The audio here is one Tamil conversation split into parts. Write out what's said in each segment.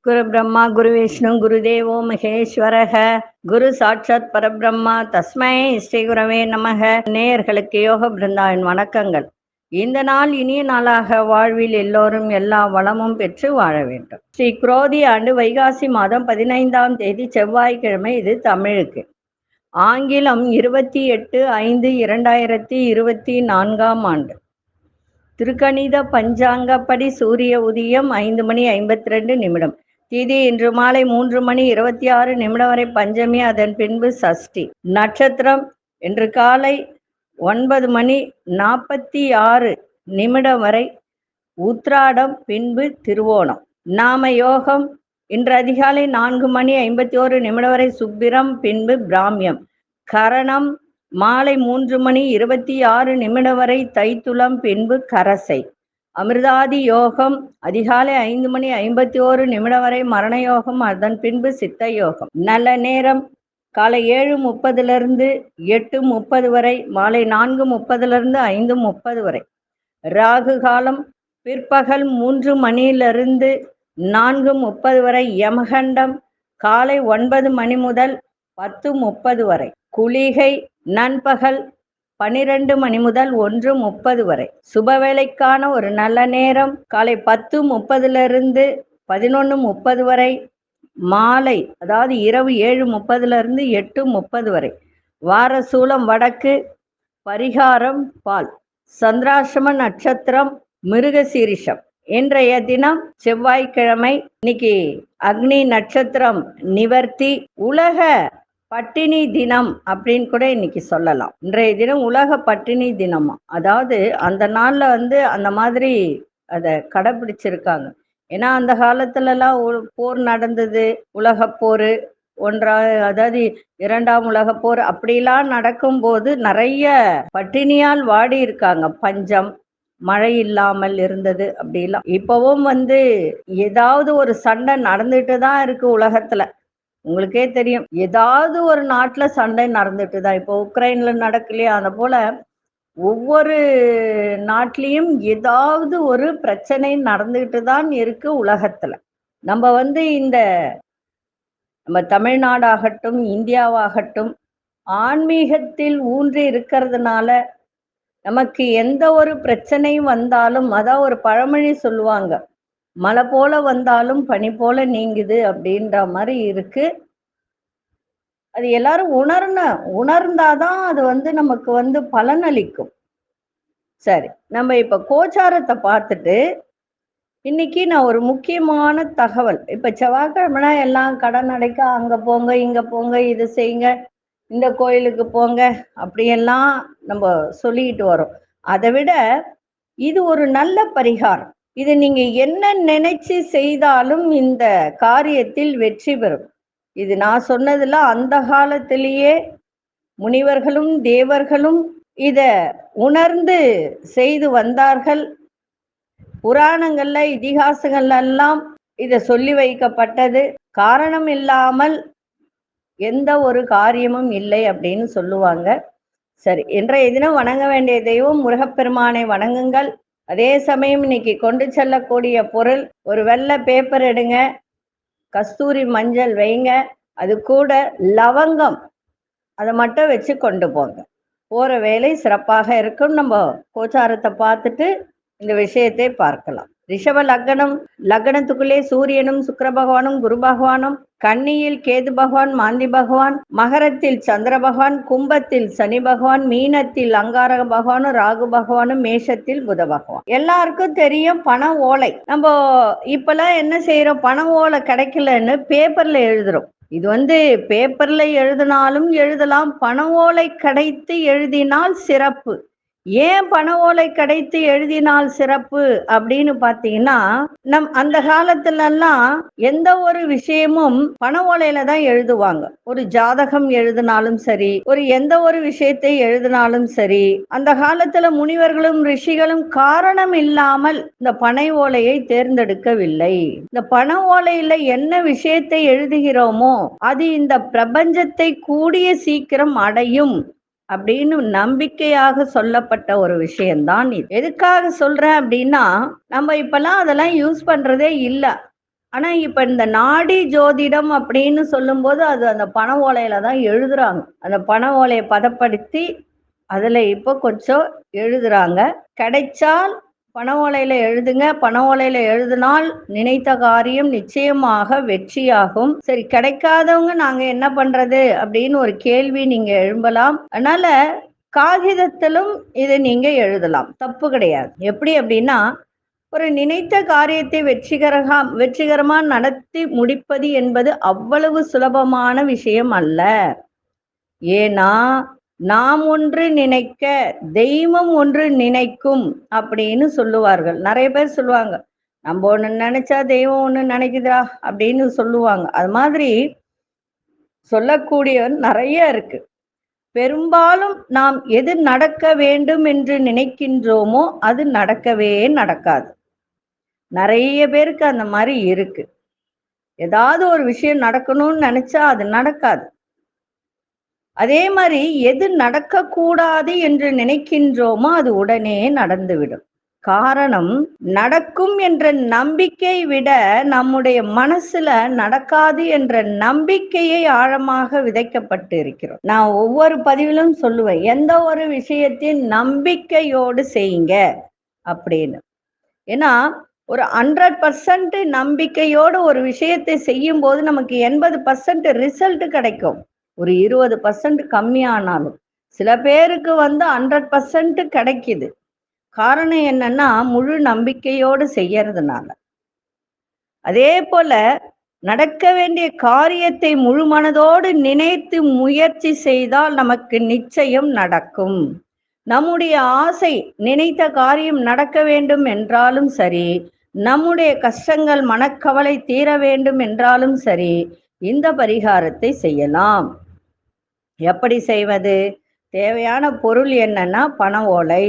குரு பிரம்மா குரு விஷ்ணு குரு தேவோ மகேஸ்வரக. குரு சாட்சாத் பரபிரம்மா தஸ்மை ஸ்ரீ குரவே நமக. நேயர்களுக்கு யோக பிருந்தாவின் வணக்கங்கள். இந்த நாள் இனிய நாளாக வாழ்வில் எல்லோரும் எல்லா வளமும் பெற்று வாழ வேண்டும். ஸ்ரீ குரோதி ஆண்டு வைகாசி மாதம் பதினைந்தாம் தேதி செவ்வாய்க்கிழமை இது தமிழுக்கு. ஆங்கிலம் இருபத்தி எட்டு ஐந்து இரண்டாயிரத்தி இருபத்தி நான்காம் ஆண்டு. திருக்கணித பஞ்சாங்கப்படி சூரிய உதயம் ஐந்து மணி ஐம்பத்தி ரெண்டு நிமிடம். திதி இன்று மாலை மூன்று மணி இருபத்தி ஆறு நிமிடம் வரை பஞ்சமி அதன் பின்பு சஷ்டி. நட்சத்திரம் இன்று காலை ஒன்பது மணி நாற்பத்தி ஆறு நிமிடம் வரை உத்ராடம் பின்பு திருவோணம். நாம யோகம் இன்று அதிகாலை நான்கு மணி ஐம்பத்தி ஓரு நிமிடம் வரை சுப்பிரம் பின்பு பிராமியம். கரணம் மாலை மூன்று மணி இருபத்தி ஆறு நிமிடம் வரை தைத்துளம் பின்பு கரசை. அமிர்தாதி யோகம் அதிகாலை ஐந்து மணி ஐம்பத்தி ஓரு நிமிடம் வரை மரண யோகம் அதன் பின்பு சித்த யோகம். நல்ல நேரம் காலை ஏழு முப்பதுலேருந்து எட்டு முப்பது வரை மாலை நான்கு முப்பதுலேருந்து ஐந்து முப்பது வரை. ராகு காலம் பிற்பகல் மூன்று மணியிலிருந்து நான்கு முப்பது வரை யமகண்டம் காலை ஒன்பது மணி முதல் பத்து முப்பது வரை. குளிகை நண்பகல் பனிரெண்டு மணி முதல் ஒன்று முப்பது வரை. சுபவேளைக்கான ஒரு நல்ல நேரம். காலை பத்து முப்பதுலேருந்து பதினொன்று முப்பது வரை. மாலை அதாவது இரவு ஏழு முப்பதுலேருந்து எட்டு முப்பது வரை. வார சூலம் வடக்கு பரிகாரம் பால். சந்திராசிரம நட்சத்திரம் மிருகசீரிஷம். இன்றைய தினம் செவ்வாய்க்கிழமை. இன்னைக்கு அக்னி நட்சத்திரம் நிவர்த்தி. உலக பட்டினி தினம் அப்படின்னு கூட இன்னைக்கு சொல்லலாம். இன்றைய தினம் உலக பட்டினி தினமா. அதாவது அந்த நாள்ல வந்து அந்த மாதிரி அதை கடைபிடிச்சிருக்காங்க. ஏன்னா அந்த காலத்துலலாம் போர் நடந்தது. உலக போர் ஒன்றா அதாவது இரண்டாம் உலக போர் அப்படிலாம் நடக்கும்போது நிறைய பட்டினியால் வாடி இருக்காங்க பஞ்சம் மழை இல்லாமல் இருந்தது அப்படிலாம். இப்பவும் வந்து ஏதாவது ஒரு சண்டை நடந்துட்டு தான் இருக்கு உலகத்துல. உங்களுக்கே தெரியும். ஏதாவது ஒரு நாட்டுல சண்டை நடந்துட்டு தான் இப்போ உக்ரைன்ல நடக்கலையா அதை போல ஒவ்வொரு நாட்டிலையும் ஏதாவது ஒரு பிரச்சனை நடந்துகிட்டு தான் இருக்கு உலகத்துல. நம்ம வந்து இந்த நம்ம தமிழ்நாடாகட்டும் இந்தியாவாகட்டும் ஆன்மீகத்தில் ஊன்றி இருக்கிறதுனால நமக்கு எந்த ஒரு பிரச்சனையும் வந்தாலும் அதான் ஒரு பழமொழி சொல்லுவாங்க. மழை போல வந்தாலும் பனி போல நீங்குது அப்படின்ற மாதிரி இருக்கு. அது எல்லாரும் உணர்ன உணர்ந்தாதான் அது வந்து நமக்கு வந்து பலனளிக்கும். சரி நம்ம இப்ப கோச்சாரத்தை பார்த்துட்டு இன்னைக்கு நான் ஒரு முக்கியமான தகவல். இப்ப செவ்வாய்க்கிழமைனா எல்லாம் கடன் அடைக்க அங்க போங்க இங்க போங்க இது செய்யுங்க இந்த கோயிலுக்கு போங்க அப்படியெல்லாம் நம்ம சொல்லிக்கிட்டு வரோம். அதை விட இது ஒரு நல்ல பரிகாரம். இது நீங்க என்ன நினைச்சு செய்தாலும் இந்த காரியத்தில் வெற்றி பெறும். இது நான் சொன்னதுல அந்த காலத்திலேயே முனிவர்களும் தேவர்களும் இத உணர்ந்து செய்து வந்தார்கள். புராணங்கள்ல இதிகாசங்கள் எல்லாம் இத சொல்லி வைக்கப்பட்டது. காரணம் இல்லாமல் எந்த ஒரு காரியமும் இல்லை அப்படின்னு சொல்லுவாங்க. சரி இன்றைய தினம் வணங்க வேண்டிய தெய்வம் முருகப்பெருமானை வணங்குங்கள். அதே சமயம் இன்னைக்கு கொண்டு செல்லக்கூடிய பொருள் ஒரு வெள்ளை பேப்பர் எடுங்க கஸ்தூரி மஞ்சள் வைங்க அது கூட லவங்கம். அதை மட்டும் வச்சு கொண்டு போங்க. போகிற வேலை சிறப்பாக இருக்கும் நம்ம கோச்சாரத்தை பார்த்துட்டு இந்த விஷயத்தை பார்க்கலாம். ரிஷப லக்னம் லக்னத்துக்குள்ளே சூரியனும் சுக்கர பகவானும் குரு பகவானும் கன்னியில் கேது பகவான் மாந்தி பகவான் மகரத்தில் சந்திர பகவான் கும்பத்தில் சனி பகவான் மீனத்தில் அங்காரக பகவானும் ராகு பகவானும் மேஷத்தில் புத பகவான். எல்லாருக்கும் தெரியும் பண ஓலை. நம்ம இப்பெல்லாம் என்ன செய்யறோம் பண ஓலை கிடைக்கலன்னு பேப்பர்ல எழுதுறோம். இது வந்து பேப்பர்ல எழுதினாலும் எழுதலாம். பண ஓலை கிடைத்து எழுதினால் சிறப்பு. ஏன் பண ஓலை கிடைத்து எழுதினால் சிறப்பு அப்படின்னு பாத்தீங்கன்னா நம் அந்த காலத்துல எல்லாம் எந்த ஒரு விஷயமும் பண ஓலையில தான் எழுதுவாங்க. ஒரு ஜாதகம் எழுதினாலும் சரி ஒரு எந்த ஒரு விஷயத்தை எழுதினாலும் சரி அந்த காலத்துல முனிவர்களும் ரிஷிகளும் காரணம் இல்லாமல் இந்த பனை ஓலையை தேர்ந்தெடுக்கவில்லை. இந்த பண ஓலையில என்ன விஷயத்தை எழுதுகிறோமோ அது இந்த பிரபஞ்சத்தை கூடிய சீக்கிரம் அடையும். அப்படின்னு நம்பிக்கையாக சொல்லப்பட்ட ஒரு விஷயம்தான் இது. எதுக்காக சொல்றேன் அப்படின்னா நம்ம இப்பெல்லாம் அதெல்லாம் யூஸ் பண்றதே இல்லை. ஆனா இப்ப இந்த நாடி ஜோதிடம் அப்படின்னு சொல்லும்போது அது அந்த பண ஓலையில தான் எழுதுறாங்க. அந்த பண ஓலையை பதப்படுத்தி அதுல இப்போ கொஞ்சம் எழுதுறாங்க. கிடைச்சால் பண ஓலையில எழுதுங்க. பண ஓலையில எழுதினால் நினைத்த காரியம் நிச்சயமாக வெற்றியாகும். சரி கிடைக்காதவங்க நாங்க என்ன பண்றது? அப்படின்னு ஒரு கேள்வி நீங்க எழும்பலாம். அதனால காகிதத்திலும் இதை நீங்க எழுதலாம். தப்பு கிடையாது. எப்படி அப்படின்னா ஒரு நினைத்த காரியத்தை வெற்றிகரகா வெற்றிகரமா நடத்தி முடிப்பது என்பது அவ்வளவு சுலபமான விஷயம் அல்ல. ஏன்னா நாம் ஒன்று நினைக்க தெய்வம் ஒன்று நினைக்கும் அப்படின்னு சொல்லுவார்கள். நிறைய பேர் சொல்லுவாங்க நம்ம ஒண்ணு நினைச்சா தெய்வம் ஒன்று நினைக்குதா அப்படின்னு சொல்லுவாங்க. அது மாதிரி சொல்லக்கூடியவர் நிறைய இருக்கு. பெரும்பாலும் நாம் எது நடக்க வேண்டும் என்று நினைக்கின்றோமோ அது நடக்கவே நடக்காது. நிறைய பேருக்கு அந்த மாதிரி இருக்கு. ஏதாவது ஒரு விஷயம் நடக்கணும்னு நினைச்சா அது நடக்காது. அதே மாதிரி எது நடக்கக்கூடாது என்று நினைக்கின்றோமோ அது உடனே நடந்துவிடும். காரணம் நடக்கும் என்ற நம்பிக்கை விட நம்முடைய மனசுல நடக்காது என்ற நம்பிக்கையை ஆழமாக விதைக்கப்பட்டு இருக்கிறோம் நான் ஒவ்வொரு பதிவிலும் சொல்லுவேன் எந்த ஒரு விஷயத்தையும் நம்பிக்கையோடு செய்யுங்க அப்படின்னு. ஏன்னா ஒரு ஹண்ட்ரட் பர்சன்ட் நம்பிக்கையோடு ஒரு விஷயத்தை செய்யும் போது நமக்கு எண்பது பர்சன்ட் ரிசல்ட் கிடைக்கும். ஒரு இருபது பர்சன்ட் கம்மியானாலும் சில பேருக்கு வந்து ஹண்ட்ரட் பர்சன்ட் கிடைக்குது. காரணம் என்னன்னா முழு நம்பிக்கையோடு செய்யறதுனால. அதே போல நடக்க வேண்டிய காரியத்தை முழு மனதோடு நினைத்து முயற்சி செய்தால் நமக்கு நிச்சயம் நடக்கும். நம்முடைய ஆசை நினைத்த காரியம் நடக்க வேண்டும் என்றாலும் சரி நம்முடைய கஷ்டங்கள் மனக்கவலை தீர வேண்டும் என்றாலும் சரி இந்த பரிகாரத்தை செய்யலாம். எப்படி செய்வது? தேவையான பொருள் என்னன்னா பனை ஓலை.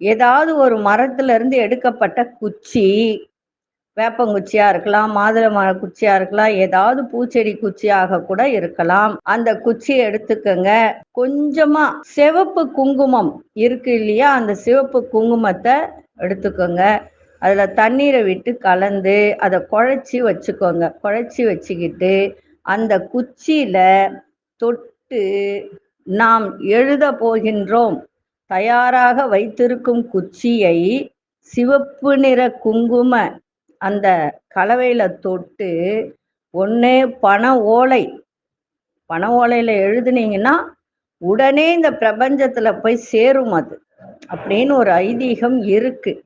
ஏதாவது ஒரு மரத்துல இருந்து எடுக்கப்பட்ட குச்சி. வேப்பங்குச்சியா இருக்கலாம் மாதுளை மர குச்சியா இருக்கலாம் ஏதாவது பூச்செடி குச்சியாக கூட இருக்கலாம். அந்த குச்சியை எடுத்துக்கோங்க. கொஞ்சமா சிவப்பு குங்குமம் இருக்கு இல்லையா? அந்த சிவப்பு குங்குமத்தை எடுத்துக்கோங்க. அதுல தண்ணீரை விட்டு கலந்து அதை குழைச்சி வச்சுக்கோங்க. குழைச்சி வச்சுக்கிட்டு அந்த குச்சியில தொட்டு நாம் எழுத போகின்றோம். தயாராக வைத்திருக்கும் குச்சியை சிவப்பு நிற குங்கும அந்த கலவையில தொட்டு ஒன்று பண ஓலை. பண ஓலையில எழுதுனீங்கன்னா உடனே இந்த பிரபஞ்சத்துல போய் சேரும் அது. அப்படின்னு ஒரு ஐதீகம் இருக்கு.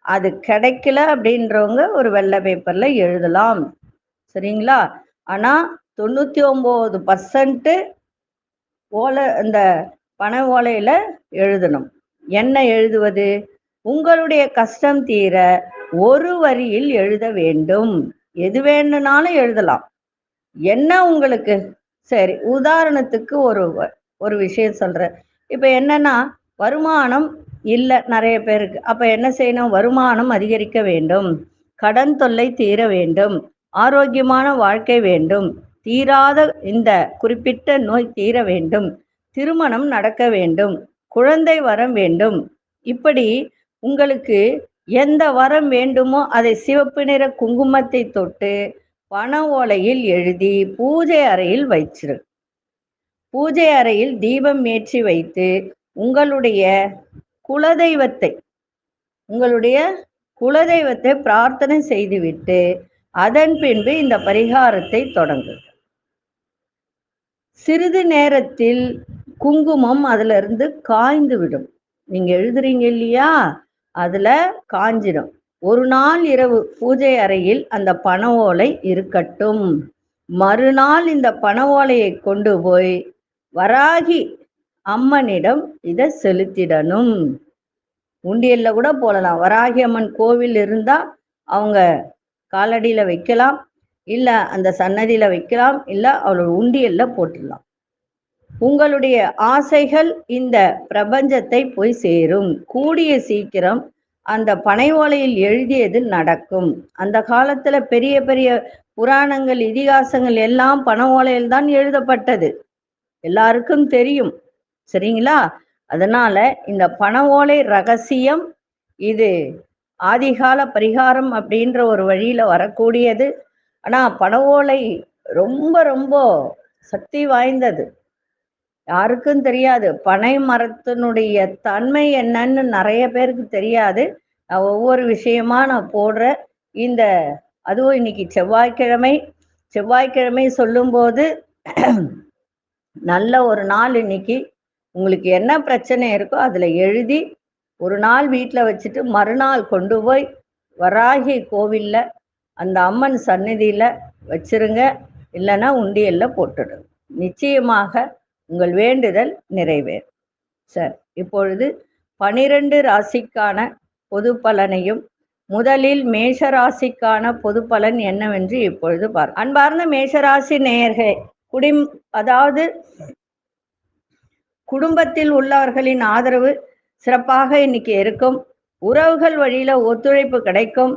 அது கிடைக்கல அப்படின்றவங்க ஒரு வெள்ளை பேப்பர்ல எழுதலாம். சரிங்களா? ஆனா தொண்ணூத்தி ஒன்பது பர்சன்ட்டு ஓலை இந்த பண ஓலையில எழுதணும். என்ன எழுதுவது? உங்களுடைய கஷ்டம் தீர ஒரு வரியில் எழுத வேண்டும். எது வேணும்னாலும் எழுதலாம். என்ன உங்களுக்கு? சரி உதாரணத்துக்கு ஒரு வ- ஒரு விஷயம் சொல்றேன். இப்போ என்னன்னா வருமானம் இல்லை நிறைய பேருக்கு. அப்போ என்ன செய்யணும்? வருமானம் அதிகரிக்க வேண்டும். கடன் தொல்லை தீர வேண்டும். ஆரோக்கியமான வாழ்க்கை வேண்டும். தீராத இந்த குறிப்பிட்ட நோய் தீர வேண்டும். திருமணம் நடக்க வேண்டும். குழந்தை வரம் வேண்டும். இப்படி உங்களுக்கு எந்த வரம் வேண்டுமோ அதை சிவப்பு நிற குங்குமத்தை தொட்டு பண ஓலையில் எழுதி பூஜை அறையில் வைச்சிரு. பூஜை அறையில் தீபம் ஏற்றி வைத்து உங்களுடைய குலதெய்வத்தை உங்களுடைய குலதெய்வத்தை பிரார்த்தனை செய்துவிட்டு அதன் பின்பு இந்த பரிகாரத்தை தொடங்கு. சிறிது நேரத்தில் குங்குமம் அதுல இருந்து காய்ந்து விடும் நீங்க எழுதுறீங்க இல்லையா? அதுல காஞ்சிடும். ஒரு நாள் இரவு பூஜை அறையில் அந்த பண ஓலை இருக்கட்டும். மறுநாள் இந்த பண ஓலையை கொண்டு போய் வராகி அம்மனிடம் இதை செலுத்திடணும். உண்டியல்ல கூட போடலாம். வராகி அம்மன் கோவில் இருந்தா அவங்க காலடியில வைக்கலாம். இல்ல அந்த சன்னதியில வைக்கலாம் இல்ல அவளோட உண்டியல்ல போட்டுடலாம். உங்களுடைய ஆசைகள் இந்த பிரபஞ்சத்தை போய் சேரும். கூடிய சீக்கிரம் அந்த பனை ஓலையில் எழுதியது நடக்கும். அந்த காலத்துல பெரிய பெரிய புராணங்கள் இதிகாசங்கள் எல்லாம் பனை ஓலையில் தான் எழுதப்பட்டது. எல்லாருக்கும் தெரியும். சரிங்களா? அதனால இந்த பனை ஓலை ரகசியம் இது ஆதிகால பரிகாரம் அப்படின்ற ஒரு வழியில வரக்கூடியது. ஆனா படவோலை ரொம்ப ரொம்ப சக்தி வாய்ந்தது. யாருக்கும் தெரியாது. பனை மரத்தினுடைய தன்மை என்னன்னு நிறைய பேருக்கு தெரியாது. நான் ஒவ்வொரு விஷயமா நான் போடுறேன். இந்த அதுவும் இன்னைக்கு செவ்வாய்க்கிழமை. செவ்வாய்க்கிழமை சொல்லும்போது நல்ல ஒரு நாள் இன்னைக்கு. உங்களுக்கு என்ன பிரச்சனை இருக்கோ அதில் எழுதி ஒரு நாள் வீட்டில் வச்சுட்டு மறுநாள் கொண்டு போய் வராகி கோவிலில் அந்த அம்மன் சந்நிதியில் வச்சிருங்க. இல்லைன்னா உண்டியலில் போட்டுடுங்க. நிச்சயமாக உங்கள் வேண்டுதல் நிறைவேறும். சார் இப்பொழுது பனிரெண்டு ராசிக்கான பொது பலனையும் முதலில் மேஷ ராசிக்கான பொது பலன் என்னவென்று இப்பொழுது பார் அன்பார்ந்த மேஷராசி நேயர்களே குடிம் அதாவது குடும்பத்தில் உள்ளவர்களின் ஆதரவு சிறப்பாக இன்னைக்கு இருக்கும். உறவுகள் வழியில ஒத்துழைப்பு கிடைக்கும்.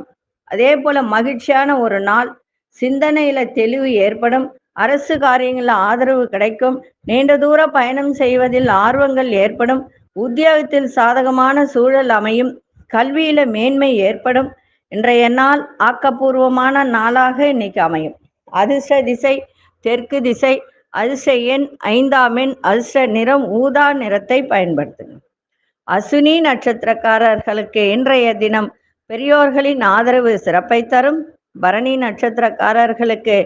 அதே போல மகிழ்ச்சியான ஒரு நாள் சிந்தனையில தெளிவு ஏற்படும் அரசு காரியங்களில் ஆதரவு கிடைக்கும் நீண்ட தூர பயணம் செய்வதில் ஆர்வங்கள் ஏற்படும் உத்தியோகத்தில் சாதகமான சூழல் அமையும் கல்வியில மேன்மை ஏற்படும் இன்றைய நாள் ஆக்கப்பூர்வமான நாளாக இன்னைக்கு அமையும். அதிர்ஷ்ட திசை தெற்கு திசை அதிர்ஷ்ட எண் ஐந்தாம் எண் அதிர்ஷ்ட நிறம் ஊதா நிறத்தை பயன்படுத்துங்க. அசுனி நட்சத்திரக்காரர்களுக்கு இன்றைய தினம் பெரியோர்களின் ஆதரவு சிறப்பை தரும். பரணி நட்சத்திரக்காரர்களுக்கு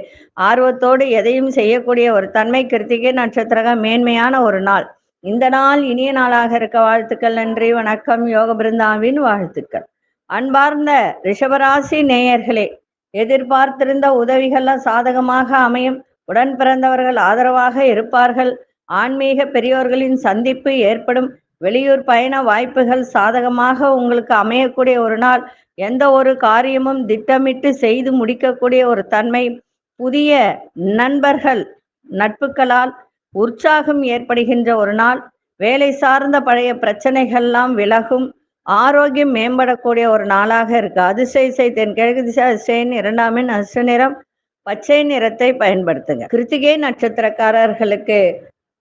ஆர்வத்தோடு எதையும் செய்யக்கூடிய ஒரு தன்மை கிருத்திகை நட்சத்திரக மேன்மையான ஒரு நாள். இந்த நாள் இனிய நாளாக இருக்க வாழ்த்துக்கள் நன்றி வணக்கம் யோக பிருந்தாவின் வாழ்த்துக்கள். அன்பார்ந்த ரிஷபராசி நேயர்களே எதிர்பார்த்திருந்த உதவிகள்லாம் சாதகமாக அமையும். உடன் பிறந்தவர்கள் ஆதரவாக இருப்பார்கள். ஆன்மீக பெரியோர்களின் சந்திப்பு ஏற்படும். வெளியூர் பயண வாய்ப்புகள் சாதகமாக உங்களுக்கு அமையக்கூடிய ஒரு நாள். எந்த ஒரு காரியமும் திட்டமிட்டு செய்து முடிக்கக்கூடிய ஒரு தன்மை. புதிய நண்பர்கள் நட்புகளால் உற்சாகம் ஏற்படுகின்ற ஒரு நாள். வேலை சார்ந்த பழைய பிரச்சனைகள்லாம் விலகும். ஆரோக்கியம் மேம்படக்கூடிய ஒரு நாளாக இருக்கு. அதிசய இசை தென்கிழக்கு திசை அதிசயன் இரண்டாம் அசு நிறம் பச்சை நிறத்தை பயன்படுத்துங்க. கிருத்திகை நட்சத்திரக்காரர்களுக்கு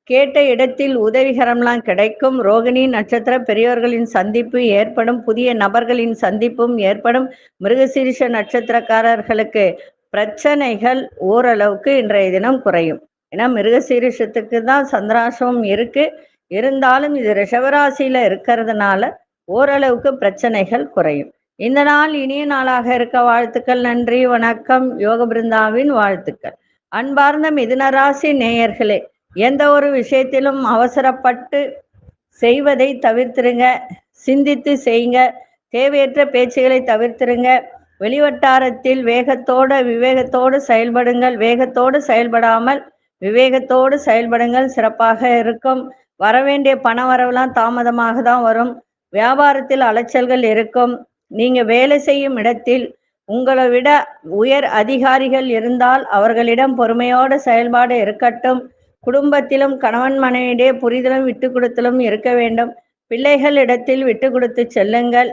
கேட்ட இடத்தில் உதவிகரம்லாம் கிடைக்கும். ரோகிணி நட்சத்திர பெரியோர்களின் சந்திப்பு ஏற்படும். புதிய நபர்களின் சந்திப்பும் ஏற்படும். மிருகசீரிஷ நட்சத்திரக்காரர்களுக்கு பிரச்சனைகள் ஓரளவுக்கு இன்றைய தினம் குறையும். ஏன்னா மிருகசீரிஷத்துக்கு தான் சந்திராசம் இருக்கு. இருந்தாலும் இது ரிஷவராசியில இருக்கிறதுனால ஓரளவுக்கு பிரச்சனைகள் குறையும். இந்த நாள் இனிய நாளாக இருக்க வாழ்த்துக்கள். நன்றி வணக்கம். யோக பிருந்தாவின் வாழ்த்துக்கள். அன்பார்ந்த மிதுனராசி நேயர்களே எந்த ஒரு விஷயத்திலும் அவசரப்பட்டு செய்வதை தவிர்த்திருங்க. சிந்தித்து செய்யுங்க. தேவையற்ற பேச்சுகளை தவிர்த்திருங்க. வெளிவட்டாரத்தில் வேகத்தோட விவேகத்தோடு செயல்படுங்கள். வேகத்தோடு செயல்படாமல் விவேகத்தோடு செயல்படுங்கள். சிறப்பாக இருக்கும். வரவேண்டிய பண வரவுலாம் தாமதமாக தான் வரும். வியாபாரத்தில் அலைச்சல்கள் இருக்கும். நீங்க வேலை செய்யும் இடத்தில் உங்களை விட உயர் அதிகாரிகள் இருந்தால் அவர்களிடம் பொறுமையோடு செயல்பாடு இருக்கட்டும். குடும்பத்திலும் கணவன் மனைவியிடையே புரிதலும் விட்டு கொடுத்தலும் இருக்க வேண்டும். பிள்ளைகள் இடத்தில் விட்டு கொடுத்து செல்லுங்கள்.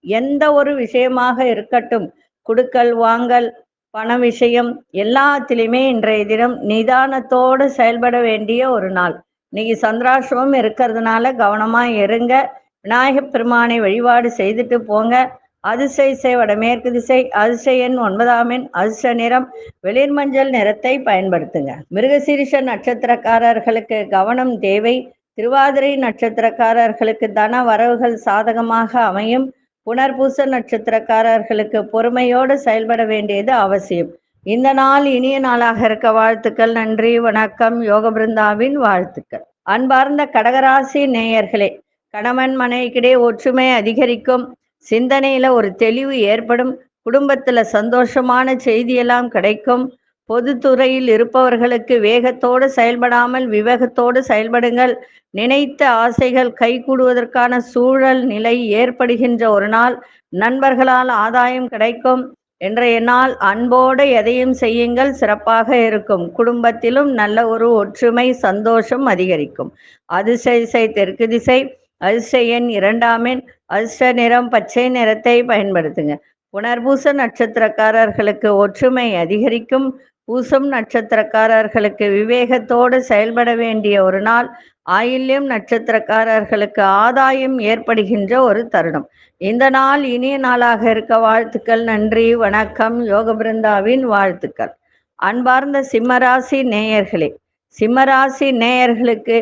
எந்த ஒரு விஷயமாக இருக்கட்டும் குடுக்கல் வாங்கல் பண விஷயம் எல்லாத்திலையுமே இன்றைய தினம் நிதானத்தோடு செயல்பட வேண்டிய ஒரு நாள். இன்னைக்கு சந்திராசிரமம் இருக்கிறதுனால கவனமா இருங்க. விநாயகப் பெருமானை வழிபாடு செய்துட்டு போங்க. அதிசய இசை வடமேற்கு திசை அதிசய எண் ஒன்பதாம் எண் அதிர்ஷ்ட நிறம் வெளிர் மஞ்சள் நிறத்தை பயன்படுத்துங்க. மிருகசீரிஷ நட்சத்திரக்காரர்களுக்கு கவனம் தேவை. திருவாதிரை நட்சத்திரக்காரர்களுக்கு தன வரவுகள் சாதகமாக அமையும். புனர்பூச நட்சத்திரக்காரர்களுக்கு பொறுமையோடு செயல்பட வேண்டியது அவசியம். இந்த நாள் இனிய நாளாக இருக்க வாழ்த்துக்கள் நன்றி வணக்கம் யோக பிருந்தாவின் வாழ்த்துக்கள். அன்பார்ந்த கடகராசி நேயர்களே கணவன் மனைவிக்கிடையே ஒற்றுமை அதிகரிக்கும். சிந்தனையில ஒரு தெளிவு ஏற்படும். குடும்பத்துல சந்தோஷமான செய்தியெல்லாம் கிடைக்கும். பொதுத்துறையில் இருப்பவர்களுக்கு வேகத்தோடு செயல்படாமல் விவேகத்தோடு செயல்படுங்கள். நினைத்த ஆசைகள் கைகூடுவதற்கான சூழல் நிலை ஏற்படுகின்ற ஒரு நாள். நண்பர்களால் ஆதாயம் கிடைக்கும். இன்றைய நாள் அன்போடு எதையும் செய்யுங்கள். சிறப்பாக இருக்கும். குடும்பத்திலும் நல்ல ஒரு ஒற்றுமை சந்தோஷம் அதிகரிக்கும். அதிர்ஷ்ட திசை தெற்கு திசை. அதிர்ஷ்ட இரண்டாமின் இரண்டாம் அதிர்ஷ்ட நிறம் பச்சை நிறத்தை பயன்படுத்துங்க. புனர்பூச நட்சத்திரக்காரர்களுக்கு ஒற்றுமை அதிகரிக்கும். பூசம் நட்சத்திரக்காரர்களுக்கு விவேகத்தோடு செயல்பட வேண்டிய ஒரு நாள். ஆயில்யம் நட்சத்திரக்காரர்களுக்கு ஆதாயம் ஏற்படுகின்ற ஒரு தருணம். இந்த நாள் இனிய நாளாக இருக்க வாழ்த்துக்கள் நன்றி வணக்கம் யோக பிருந்தாவின் வாழ்த்துக்கள். அன்பார்ந்த சிம்மராசி நேயர்களே சிம்மராசி நேயர்களுக்கு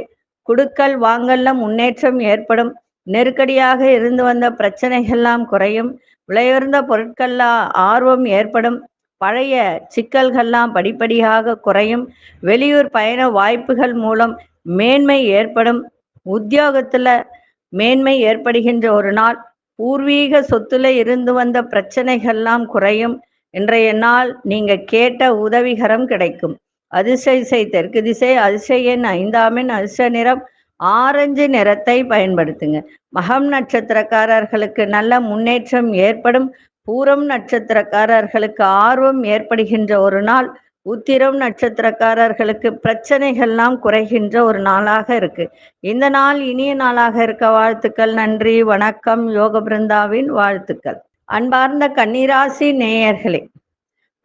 குடுக்கல் வாங்கல்ல முன்னேற்றம் ஏற்படும். நெருக்கடியாக இருந்து வந்த பிரச்சனைகள்லாம் குறையும். விலையுயர்ந்த பொருட்கள்லாம் ஆர்வம் ஏற்படும். பழைய சிக்கல்கள்லாம் படிப்படியாக குறையும். வெளியூர் பயண வாய்ப்புகள் மூலம் மேன்மை ஏற்படும். உத்தியோகத்துல மேன்மை ஏற்படுகின்ற ஒரு நாள். பூர்வீக சொத்துல இருந்து வந்த பிரச்சனைகள்லாம் குறையும். இன்றைய நாள் நீங்க கேட்ட உதவிகரம் கிடைக்கும். அதிசய தெற்கு திசை அதிசயன் ஐந்தாமின் அதிச நிறம் ஆரஞ்சு நிறத்தை பயன்படுத்துங்க. மகம் நட்சத்திரக்காரர்களுக்கு நல்ல முன்னேற்றம் ஏற்படும். பூரம் நட்சத்திரக்காரர்களுக்கு ஆர்வம் ஏற்படுகின்ற ஒரு நாள். உத்திரம் நட்சத்திரக்காரர்களுக்கு பிரச்சனைகள்லாம் குறைகின்ற ஒரு நாளாக இருக்கு. இந்த நாள் இனிய நாளாக இருக்க வாழ்த்துக்கள். நன்றி வணக்கம். யோக பிருந்தாவின் வாழ்த்துக்கள். அன்பார்ந்த கன்னிராசி நேயர்களே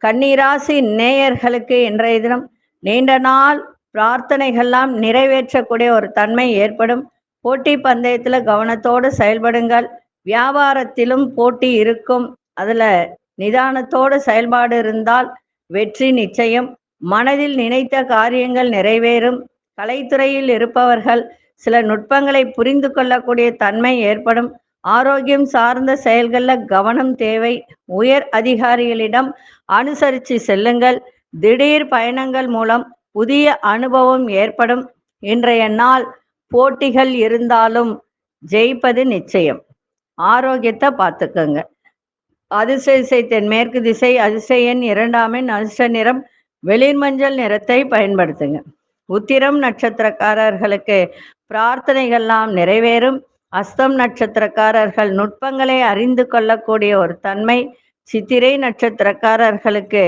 கன்னிராசி நேயர்களுக்கு இன்றைய தினம் நீண்ட நாள் பிரார்த்தனைகள்லாம் நிறைவேற்றக்கூடிய ஒரு தன்மை ஏற்படும். போட்டி பந்தயத்தில் கவனத்தோடு செயல்படுங்கள். வியாபாரத்திலும் போட்டி இருக்கும். அதில் நிதானத்தோடு செயல்பாடு இருந்தால் வெற்றி நிச்சயம். மனதில் நினைத்த காரியங்கள் நிறைவேறும். கலைத்துறையில் இருப்பவர்கள் சில நுட்பங்களை புரிந்து கொள்ளக்கூடிய தன்மை ஏற்படும். ஆரோக்கியம் சார்ந்த செயல்களில் கவனம் தேவை. உயர் அதிகாரிகளிடம் அனுசரித்து செல்லுங்கள். திடீர் பயணங்கள் மூலம் புதிய அனுபவம் ஏற்படும். இன்றைய நாள் போட்டிகள் இருந்தாலும் ஜெயிப்பது நிச்சயம். ஆரோக்கியத்தை பார்த்துக்கோங்க. அதிசய தென் மேற்கு திசை அதிசயன் இரண்டாமின் அதிர்ஷ்ட நிறம் வெளிர் மஞ்சள் நிறத்தை பயன்படுத்துங்க. உத்திரம் நட்சத்திரக்காரர்களுக்கு பிரார்த்தனைகள்லாம் நிறைவேறும். அஸ்தம் நட்சத்திரக்காரர்கள் நுட்பங்களை அறிந்து கொள்ளக்கூடிய ஒரு தன்மை. சித்திரை நட்சத்திரக்காரர்களுக்கு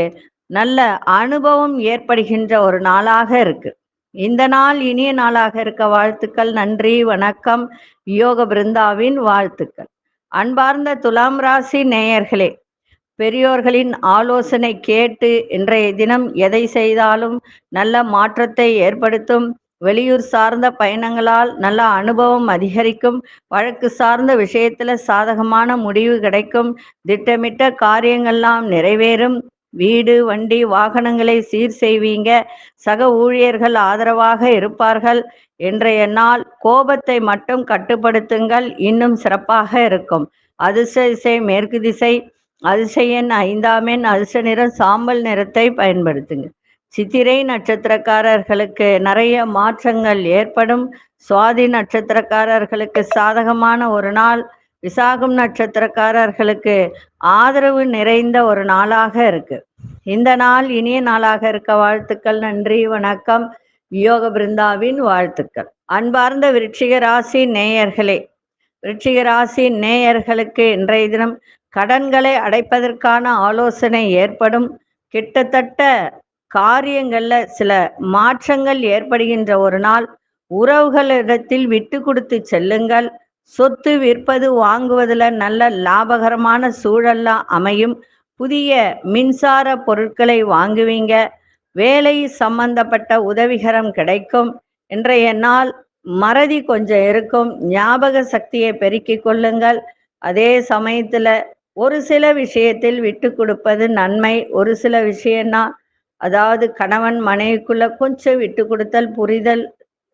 நல்ல அனுபவம் ஏற்படுகின்ற ஒரு நாளாக இருக்கு. இந்த நாள் இனிய நாளாக இருக்க வாழ்த்துக்கள் நன்றி வணக்கம். யோக பிருந்தாவின் வாழ்த்துக்கள். அன்பார்ந்த துலாம் ராசி நேயர்களே பெரியோர்களின் ஆலோசனை கேட்டு இன்றைய தினம் எதை செய்தாலும் நல்ல மாற்றத்தை ஏற்படுத்தும். வெளியூர் சார்ந்த பயணங்களால் நல்ல அனுபவம் அதிகரிக்கும். வழக்கு சார்ந்த விஷயத்துல சாதகமான முடிவு கிடைக்கும். திட்டமிட்ட காரியங்கள்லாம் நிறைவேறும். வீடு வண்டி வாகனங்களை சீர் செய்வீங்க. சக ஊழியர்கள் ஆதரவாக இருப்பார்கள் இன்றைய நாள் கோபத்தை மட்டும் கட்டுப்படுத்துங்கள். இன்னும் சிறப்பாக இருக்கும். அதிர்ஷ்ட திசை மேற்கு திசை அதிசயன் ஐந்தாம் எண் அதிர்ஷ்ட நிறம் சாம்பல் நிறத்தை பயன்படுத்துங்க. சித்திரை நட்சத்திரக்காரர்களுக்கு நிறைய மாற்றங்கள் ஏற்படும். சுவாதி நட்சத்திரக்காரர்களுக்கு சாதகமான ஒரு நாள் விசாகம் நட்சத்திரக்காரர்களுக்கு ஆதரவு நிறைந்த ஒரு நாளாக இருக்கு. இந்த நாள் இனிய நாளாக இருக்க வாழ்த்துக்கள் நன்றி வணக்கம். யோக பிருந்தாவின் வாழ்த்துக்கள். அன்பார்ந்த விருட்சிக ராசி நேயர்களே விருட்சிக ராசி நேயர்களுக்கு இன்றைய தினம் கடன்களை அடைப்பதற்கான ஆலோசனை ஏற்படும். கிட்டத்தட்ட காரியங்கள்ல சில மாற்றங்கள் ஏற்படுகின்ற ஒரு நாள். உறவுகளிடத்தில் விட்டு கொடுத்து செல்லுங்கள். சொத்து விற்பது வாங்குவதில் நல்ல லாபகரமான சூழல்லாம் அமையும். புதிய மின்சார பொருட்களை வாங்குவீங்க. வேலை சம்பந்தப்பட்ட உதவிகரம் கிடைக்கும். இன்றைய நாள் மறதி கொஞ்சம் இருக்கும். ஞாபக சக்தியை பெருக்கிக் கொள்ளுங்கள். அதே சமயத்தில் ஒரு சில விஷயத்தில் விட்டு கொடுப்பது நன்மை. ஒரு சில விஷயம்னா அதாவது கணவன் மனைவிக்குள்ள கொஞ்சம் விட்டு கொடுத்தல் புரிதல்.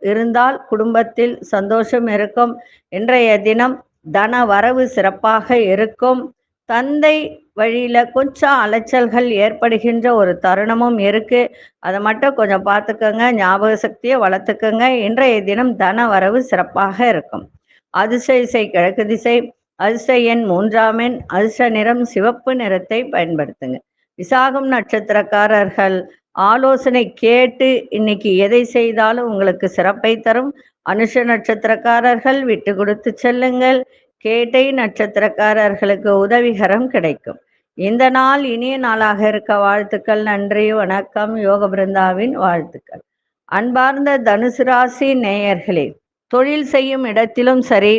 இருந்தால் குடும்பத்தில் சந்தோஷம் இருக்கும். இன்றைய தினம் தன வரவு சிறப்பாக இருக்கும். தந்தை வழியில கொஞ்சம் அலைச்சல்கள் ஏற்படுகின்ற ஒரு தருணமும் இருக்கு. அதை மட்டும் கொஞ்சம் பார்த்துக்கோங்க. ஞாபக சக்தியை வளர்த்துக்கோங்க. இன்றைய தினம் தன வரவு சிறப்பாக இருக்கும். அதிசய இசை கிழக்கு திசை அதிர்ஷ்ட எண் மூன்றாம் எண் அதிர்ஷ்ட நிறம் சிவப்பு நிறத்தை பயன்படுத்துங்க. விசாகம் நட்சத்திரக்காரர்கள் ஆலோசனை கேட்டு இன்னைக்கு எதை செய்தாலும் உங்களுக்கு சிறப்பை தரும். அனுஷ நட்சத்திரக்காரர்கள் விட்டு கொடுத்து செல்லுங்கள். கேட்டை நட்சத்திரக்காரர்களுக்கு உதவிகரம் கிடைக்கும். இந்த நாள் இனிய நாளாக இருக்க வாழ்த்துக்கள் நன்றி வணக்கம். யோக பிருந்தாவின் வாழ்த்துக்கள். அன்பார்ந்த தனுசு ராசி நேயர்களே தொழில் செய்யும் இடத்திலும் சரி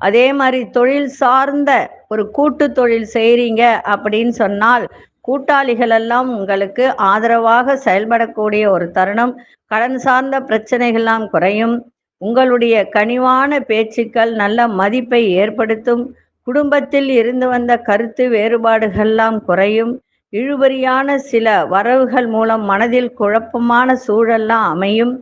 அதே மாதிரி தொழில் சார்ந்த ஒரு கூட்டு தொழில் செய்கிறீங்க அப்படின்னு சொன்னால் கூட்டாளிகளெல்லாம் உங்களுக்கு ஆதரவாக செயல்படக்கூடிய ஒரு தருணம். கடன் சார்ந்த பிரச்சனைகள்லாம் குறையும். உங்களுடைய கனிவான பேச்சுக்கள் நல்ல மதிப்பை ஏற்படுத்தும். குடும்பத்தில் இருந்து வந்த கருத்து வேறுபாடுகள்லாம் குறையும். இழுபறியான சில வரவுகள் மூலம் மனதில் குழப்பமான சூழல்லாம் அமையும்.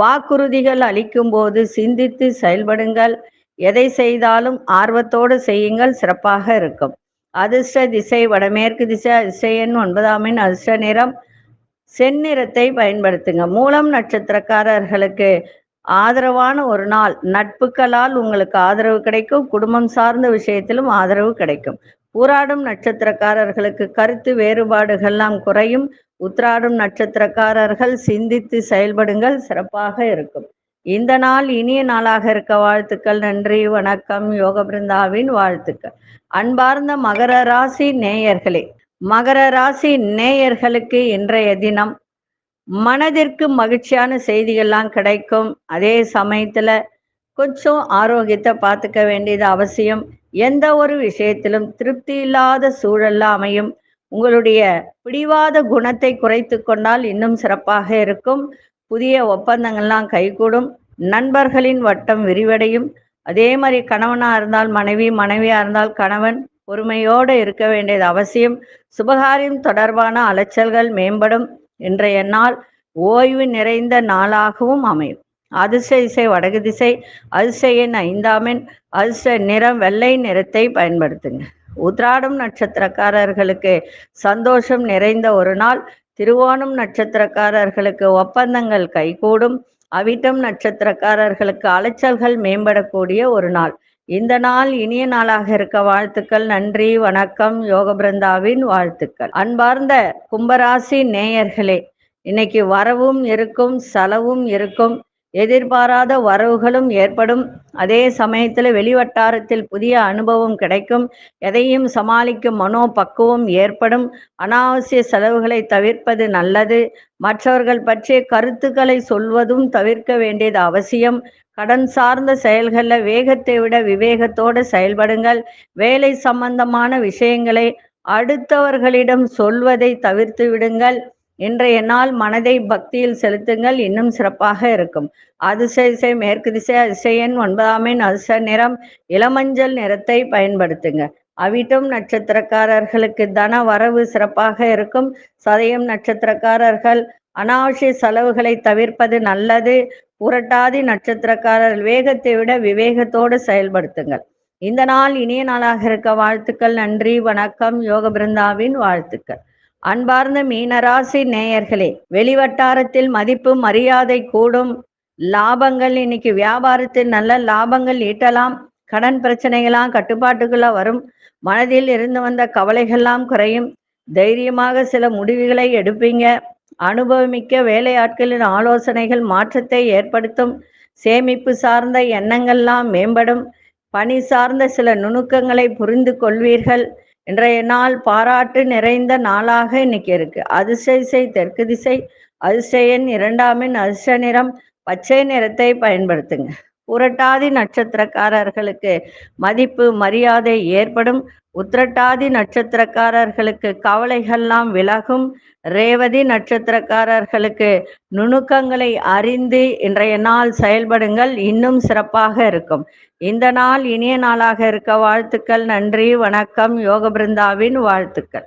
வாக்குறுதிகள் அளிக்கும் போது சிந்தித்து செயல்படுங்கள். எதை செய்தாலும் ஆர்வத்தோடு செய்யுங்கள். சிறப்பாக இருக்கும். அதிர்ஷ்ட திசை வடமேற்கு திசை அதிர்ஷ்ட ஒன்பதாமின் ஒன்பதாம் அதிர்ஷ்ட நிறம். செந்நிறத்தை பயன்படுத்துங்க. மூலம் நட்சத்திரக்காரர்களுக்கு ஆதரவான ஒரு நாள். நட்புகளால் உங்களுக்கு ஆதரவு கிடைக்கும். குடும்பம் சார்ந்த விஷயத்திலும் ஆதரவு கிடைக்கும். ஊராடும் நட்சத்திரக்காரர்களுக்கு கருத்து வேறுபாடுகள்லாம் குறையும். உத்ராடும் நட்சத்திரக்காரர்கள் சிந்தித்து செயல்படுங்கள். சிறப்பாக இருக்கும். இந்த நாள் இனிய நாளாக இருக்க. வாழ்த்துக்கள். நன்றி. வணக்கம். யோக பிருந்தாவின் வாழ்த்துக்கள். அன்பார்ந்த மகர ராசி நேயர்களே மகர ராசி நேயர்களுக்கு இன்றைய தினம் மனதிற்கு மகிழ்ச்சியான செய்திகள்லாம் கிடைக்கும். அதே சமயத்துல கொஞ்சம் ஆரோக்கியத்தை பார்த்துக்க வேண்டியது அவசியம். எந்த ஒரு விஷயத்திலும் திருப்தி இல்லாத சூழல்ல அமையும். உங்களுடைய பிடிவாத குணத்தை குறைத்து கொண்டால் இன்னும் சிறப்பாக இருக்கும். புதிய ஒப்பந்தங்கள்லாம் கைகூடும். நண்பர்களின் வட்டம் விரிவடையும். அதே மாதிரி கணவனா இருந்தால் மனைவி மனைவியா இருந்தால் கணவன் பொறுமையோடு இருக்க வேண்டியது அவசியம். சுபகாரியம் தொடர்பான அலைச்சல்கள் மேம்படும். இன்றைய நாள் ஓய்வு நிறைந்த நாளாகவும் அமையும். அதிர்ஷ்ட இசை வடகு திசை அதிர்ஷ்ட எண் ஐந்தாம் எண் அதிர்ஷ்ட நிறம் வெள்ளை நிறத்தை பயன்படுத்துங்க. உத்ராடம் நட்சத்திரக்காரர்களுக்கு சந்தோஷம் நிறைந்த ஒரு நாள். திருவோணம் நட்சத்திரக்காரர்களுக்கு ஒப்பந்தங்கள் கைகூடும். அவிட்டம் நட்சத்திரக்காரர்களுக்கு அலைச்சல்கள் மேம்படக்கூடிய ஒரு நாள். இந்த நாள் இனிய நாளாக இருக்க வாழ்த்துக்கள். நன்றி வணக்கம். யோக பிருந்தாவின் வாழ்த்துக்கள். அன்பார்ந்த கும்பராசி நேயர்களே இன்னைக்கு வரவும் இருக்கும் செலவும் இருக்கும். எதிர்பாராத வரவுகளும் ஏற்படும். அதே சமயத்தில் வெளிவட்டாரத்தில் புதிய அனுபவம் கிடைக்கும். எதையும் சமாளிக்கும் மனோ பக்குவம் ஏற்படும். அனாவசிய செலவுகளை தவிர்ப்பது நல்லது. மற்றவர்கள் பற்றிய கருத்துக்களை சொல்வதும் தவிர்க்க வேண்டியது அவசியம். கடன் சார்ந்த செயல்களில் வேகத்தை விட விவேகத்தோடு செயல்படுங்கள். வேலை சம்பந்தமான விஷயங்களை அடுத்தவர்களிடம் சொல்வதை தவிர்த்து விடுங்கள். இன்றைய நாள் மனதை பக்தியில் செலுத்துங்கள் இன்னும் சிறப்பாக இருக்கும். அதிசய திசை மேற்கு திசை அதிசயன் ஒன்பதாம் எண் அதிச நிறம் இளமஞ்சள் நிறத்தை பயன்படுத்துங்க. அவிட்டம் நட்சத்திரக்காரர்களுக்கு தன வரவு சிறப்பாக இருக்கும். சதயம் நட்சத்திரக்காரர்கள் அனாவசிய செலவுகளை தவிர்ப்பது நல்லது. புரட்டாதி நட்சத்திரக்காரர்கள் வேகத்தை விட விவேகத்தோடு செயல்படுத்துங்கள். இந்த நாள் இனிய நாளாக இருக்க வாழ்த்துக்கள் நன்றி வணக்கம் யோக பிருந்தாவின் வாழ்த்துக்கள். அன்பார்ந்த மீனராசி நேயர்களே வெளிவட்டாரத்தில் மதிப்பு மரியாதை கூடும். லாபங்கள் இன்னைக்கு வியாபாரத்தில் நல்ல லாபங்கள் ஈட்டலாம். கடன் பிரச்சனைகளாம் கட்டுப்பாட்டுக்குள்ள வரும். மனதில் இருந்து வந்த கவலைகள்லாம் குறையும். தைரியமாக சில முடிவுகளை எடுப்பீங்க. அனுபவமிக்க வேலையாட்களின் ஆலோசனைகள் மாற்றத்தை ஏற்படுத்தும். சேமிப்பு சார்ந்த எண்ணங்கள்லாம் மேம்படும். பணி சார்ந்த சில நுணுக்கங்களை புரிந்து கொள்வீர்கள். இன்றைய நாள் பாராட்டு நிறைந்த நாளாக இன்னைக்கு இருக்கு. அதிர்ஷ்ட தெற்கு திசை அதிசயன் இரண்டாமின் இரண்டாம் அதிர்ஷ்ட நிறம் பச்சை நிறத்தை பயன்படுத்துங்க. புரட்டாதி நட்சத்திரக்காரர்களுக்கு மதிப்பு மரியாதை ஏற்படும். உத்திரட்டாதி நட்சத்திரக்காரர்களுக்கு கவலைகள்லாம் விலகும். ரேவதி நட்சத்திரக்காரர்களுக்கு நுணுக்கங்களை அறிந்து இன்றைய நாள் செயல்படுங்கள். இன்னும் சிறப்பாக இருக்கும். இந்த நாள் இனிய நாளாக இருக்க வாழ்த்துக்கள். நன்றி வணக்கம். யோக பிருந்தாவின் வாழ்த்துக்கள்.